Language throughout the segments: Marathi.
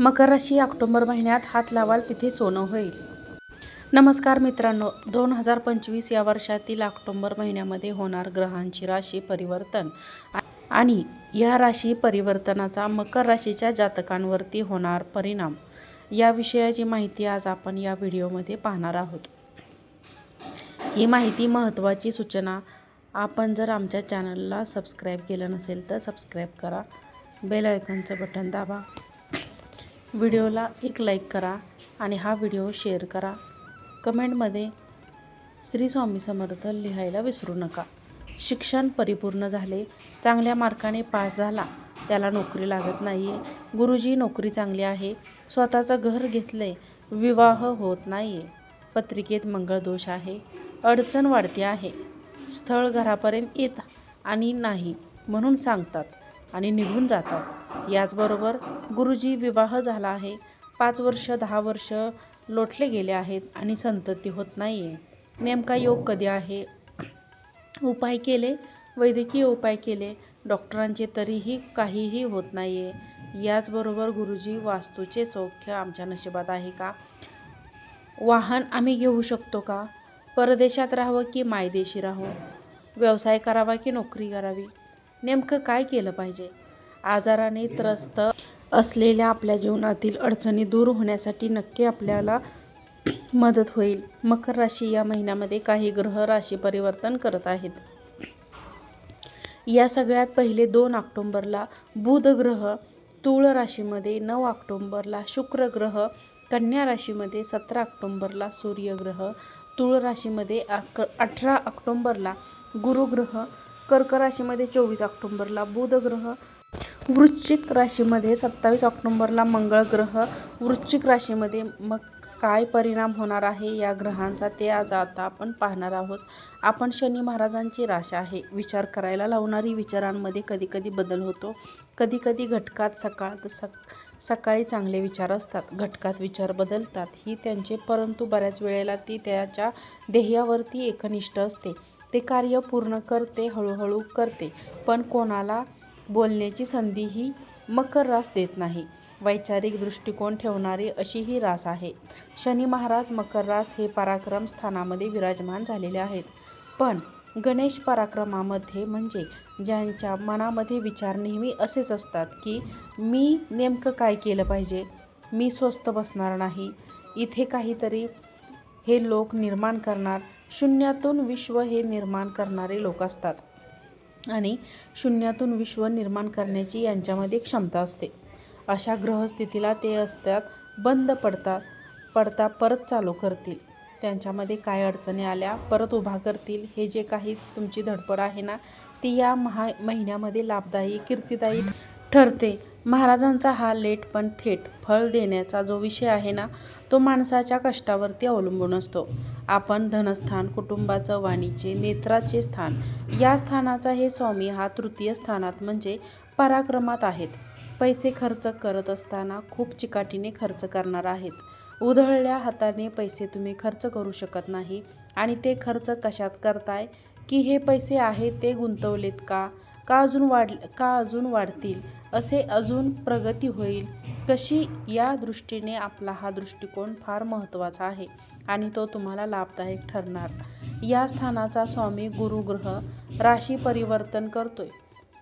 मकर राशी ऑक्टोबर महिन्यात हात लावाल तिथे सोनं होईल. नमस्कार मित्रांनो दोन हजार पंचवीस या वर्षातील ऑक्टोबर महिन्यामध्ये होणार ग्रहांची राशी परिवर्तन आणि या राशी परिवर्तनाचा मकर राशीच्या जातकांवरती होणार परिणाम. या विषयाची माहिती आज आपण या व्हिडिओमध्ये पाहणार आहोत. ही माहिती महत्त्वाची सूचना. आपण जर आमच्या चॅनलला सबस्क्राईब केलं नसेल तर सबस्क्राईब करा. बेल आयकॉनचं बटन दाबा. व्हिडिओला एक लाईक करा आणि हा व्हिडिओ शेअर करा. कमेंटमध्ये श्री स्वामी समर्थ लिहायला विसरू नका. शिक्षण परिपूर्ण झाले चांगल्या मार्काने पास झाला त्याला नोकरी लागत नाही आहे गुरुजी नोकरी चांगली आहे स्वतःचं घर घेतले विवाह होत नाही आहे पत्रिकेत मंगळदोष आहे अडचण वाढते आहे. स्थळ घरापर्यंत येत आणि नाही म्हणून सांगतात आणि निघून जातात. याचबरोबर गुरुजी विवाह झाला आहे. पाच वर्ष दहा वर्ष लोटले गेले आहेत आणि संतती होत नाही आहे नेमका योग कधी आहे? उपाय केले? वैद्यकीय उपाय केले? डॉक्टरांचे तरीही काहीही होत नाही आहे याचबरोबर गुरुजी वास्तूचे सौख्य आमच्या नशिबात आहे का? वाहन आम्ही घेऊ शकतो का? परदेशात राहावं की मायदेशी राहू व्यवसाय करावा की नोकरी करावी? नेमकं काय केलं पाहिजे? आजाराने त्रस्त असलेल्या आपल्या जीवनातील अडचणी दूर होण्यासाठी नक्की आपल्याला मदत होईल. मकर राशी या महिन्यामध्ये काही ग्रह राशी परिवर्तन करत आहेत. या सगळ्यात पहिले दोन ऑक्टोंबरला बुध ग्रह तुळ राशीमध्ये नऊ ऑक्टोंबरला शुक्र ग्रह कन्या राशीमध्ये सतरा ऑक्टोंबरला सूर्यग्रह तुळ राशीमध्ये अक अठरा ऑक्टोंबरला गुरुग्रह कर्क राशीमध्ये चोवीस ऑक्टोंबरला बुध ग्रह वृश्चिक राशीमध्ये सत्तावीस ऑक्टोंबरला मंगळ ग्रह. वृश्चिक राशीमध्ये मग काय परिणाम होणार आहे या ग्रहांचा ते आज आता आपण पाहणार आहोत. आपण शनी महाराजांची राश आहे. विचार करायला लावणारी विचारांमध्ये कधीकधी बदल होतो. कधीकधी घटकात सकाळ सक सकाळी चांगले विचार असतात. घटकात विचार बदलतात. ही त्यांचे परंतु बऱ्याच वेळेला ती त्याच्या ध्येयावरती एकनिष्ठ असते. ते कार्य पूर्ण करते हळूहळू करते. पण कोणाला बोलण्याची संधीही मकर रास देत नाही. वैचारिक दृष्टिकोन ठेवणारी अशी ही रास आहे. शनी महाराज मकर रास हे पराक्रम स्थानामध्ये विराजमान झालेले आहेत. पण गणेश पराक्रमामध्ये म्हणजे ज्यांच्या मनामध्ये विचार नेहमी असेच असतात की मी नेमकं काय केलं पाहिजे? मी स्वस्त बसणार नाही. इथे काहीतरी हे लोक निर्माण करणार. शून्यातून विश्व हे निर्माण करणारे लोक असतात. आणि शून्यातून विश्व निर्माण करण्याची यांच्यामध्ये क्षमता असते. अशा ग्रहस्थितीला ते असतात बंद पडतात पडता परत चालू करतील. त्यांच्यामध्ये काय अडचणी आल्या परत उभा करतील हे जे काही तुमची धडपड आहे ना ती या महा महिन्यामध्ये लाभदायी कीर्तिदायी ठरते. महाराजांचा हा लेट पण थेट फळ देण्याचा जो विषय आहे ना तो माणसाच्या कष्टावरती अवलंबून असतो. आपण धनस्थान कुटुंबाचं वाणीचे नेत्राचे स्थान या स्थानाचा हे स्वामी हा तृतीय स्थानात म्हणजे पराक्रमात आहेत. पैसे खर्च करत असताना खूप चिकाटीने खर्च करणार आहेत. उधळल्या हाताने पैसे तुम्ही खर्च करू शकत नाही आणि ते खर्च कशात करताय? की हे पैसे आहेत ते गुंतवलेत का? का अजून वाढ का अजून वाढतील? असे अजून प्रगती होईल कशी? या दृष्टीने आपला हा दृष्टिकोन फार महत्त्वाचा आहे आणि तो तुम्हाला लाभदायक ठरणार. या स्थानाचा स्वामी गुरुग्रह राशी परिवर्तन करतोय.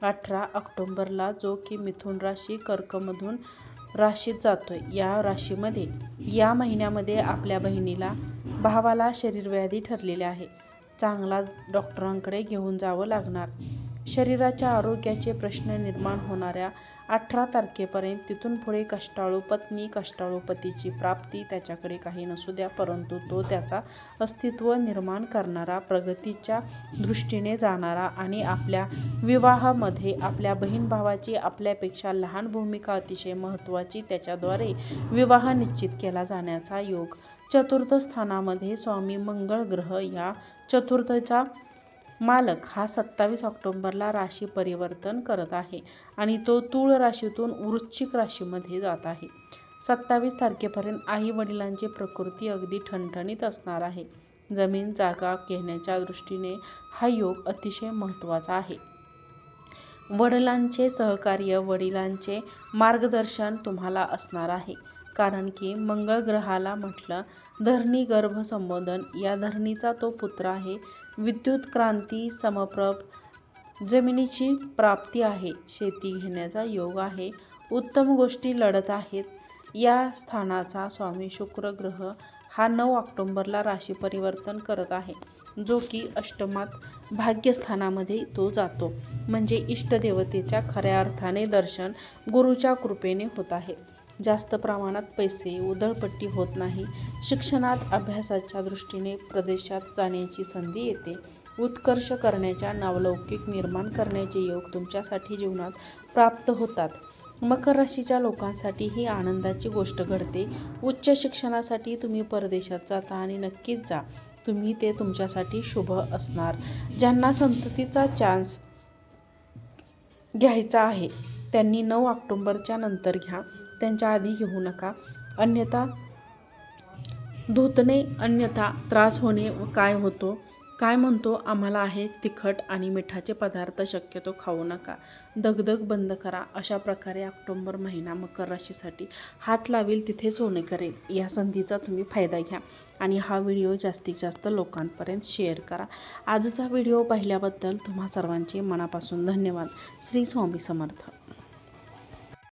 अठरा ऑक्टोंबरला जो की मिथुन राशी कर्कमधून राशीत जातोय या राशीमध्ये या महिन्यामध्ये आपल्या बहिणीला भावाला शरीरव्याधी ठरलेले आहे. चांगला डॉक्टरांकडे घेऊन जावं लागणार. शरीराच्या आरोग्याचे प्रश्न निर्माण होणाऱ्या अठरा तारखेपर्यंत तिथून पुढे कष्टाळू पत्नी कष्टाळू पतीची प्राप्ती त्याच्याकडे काही नसू द्या परंतु तो त्याचा अस्तित्व निर्माण करणारा प्रगतीच्या दृष्टीने जाणारा आणि आपल्या विवाहामध्ये आपल्या बहीण भावाची आपल्यापेक्षा लहान भूमिका अतिशय महत्त्वाची त्याच्याद्वारे विवाह निश्चित केला जाण्याचा योग चतुर्थ स्थानामध्ये स्वामी मंगळ ग्रह या चतुर्थचा मालक हा सत्तावीस ऑक्टोंबरला राशी परिवर्तन करत आहे आणि तो तूळ राशीतून वृश्चिक राशीमध्ये जात आहे. सत्तावीस तारखेपर्यंत आई वडिलांची प्रकृती अगदी ठणठणीत असणार आहे. जमीन जागा घेण्याच्या दृष्टीने हा योग अतिशय महत्त्वाचा आहे. वडिलांचे सहकार्य वडिलांचे मार्गदर्शन तुम्हाला असणार आहे. कारण की मंगळ ग्रहाला म्हटलं धरणी गर्भ संबोधन या धरणीचा तो पुत्र आहे. विद्युत क्रांती समप्रभ जमिनीची प्राप्ती आहे शेती घेण्याचा योग आहे उत्तम गोष्टी लढत आहेत. या स्थानाचा स्वामी शुक्र ग्रह हा नऊ ऑक्टोंबरला राशी परिवर्तन करत आहे जो की अष्टमात भाग्यस्थानामध्ये तो जातो. म्हणजे इष्टदेवतेच्या खऱ्या अर्थाने दर्शन गुरुच्या कृपेने होत आहे. जास्त प्रमाणात पैसे उधळपट्टी होत नाही. शिक्षणात अभ्यासाच्या दृष्टीने प्रदेशात जाण्याची संधी येते. उत्कर्ष करण्याच्या नावलौकिक निर्माण करण्याचे योग तुमच्यासाठी जीवनात प्राप्त होतात. मकर राशीच्या लोकांसाठी ही आनंदाची गोष्ट घडते. उच्च शिक्षणासाठी तुम्ही परदेशात जाता आणि नक्कीच जा. तुम्ही ते तुमच्यासाठी शुभ असणार. ज्यांना संततीचा चान्स घ्यायचा आहे त्यांनी नऊ ऑक्टोंबरच्या नंतर घ्या. त्यांच्या आधी घेऊ नका. अन्यथा धुतणे अन्यथा त्रास होणे व काय होतो? काय म्हणतो? आम्हाला आहे तिखट आणि मिठाचे पदार्थ शक्यतो खाऊ नका. दगदग बंद करा. अशा प्रकारे ऑक्टोंबर महिना मकर राशीसाठी हात लावेल तिथे सोने करेल. या संधीचा तुम्ही फायदा घ्या आणि हा व्हिडिओ जास्तीत जास्त लोकांपर्यंत शेअर करा. आजचा व्हिडिओ पाहिल्याबद्दल तुम्हा सर्वांचे मनापासून धन्यवाद. श्री स्वामी समर्थ.